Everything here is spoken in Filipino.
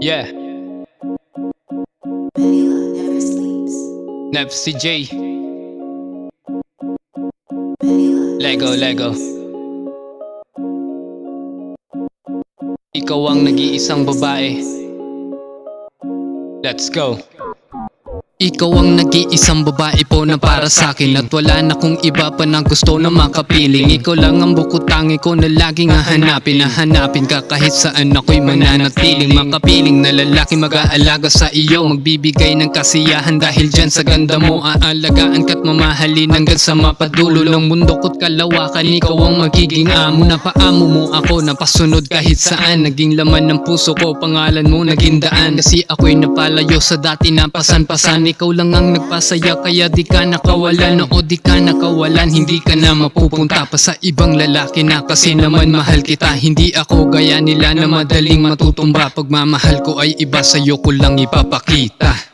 Yeah, Bella never sleeps. Nev CJ, Lego, Lego. ikaw ang nag-iisang babae. Let's go. Ikaw ang nag-iisang babae po na para sa akin At wala na kong iba pa na gusto na makapiling. Ikaw lang ang bukod tangi ko na laging hahanapin. Hahanapin ka kahit saan ako'y mananatiling Makapiling. Na lalaki mag-aalaga sa iyo Magbibigay ng kasiyahan dahil dyan sa ganda mo. Aalagaan ka't mamahalin hanggang sa mapadulo ng mundo ko't kalawakan. Ikaw ang magiging amo. Napaamo mo ako Napasunod kahit saan. Naging laman ng puso ko Pangalan mo naging daan. Kasi ako'y napalayo sa dati na pasan-pasan Ikaw lang ang nagpasaya Kaya di ka nakawalan. O di ka nakawalan Hindi ka na mapupunta pa sa ibang lalaki na Kasi naman mahal kita. Hindi ako gaya nila na madaling matutumba. Pagmamahal ko ay iba Sa'yo ko lang ipapakita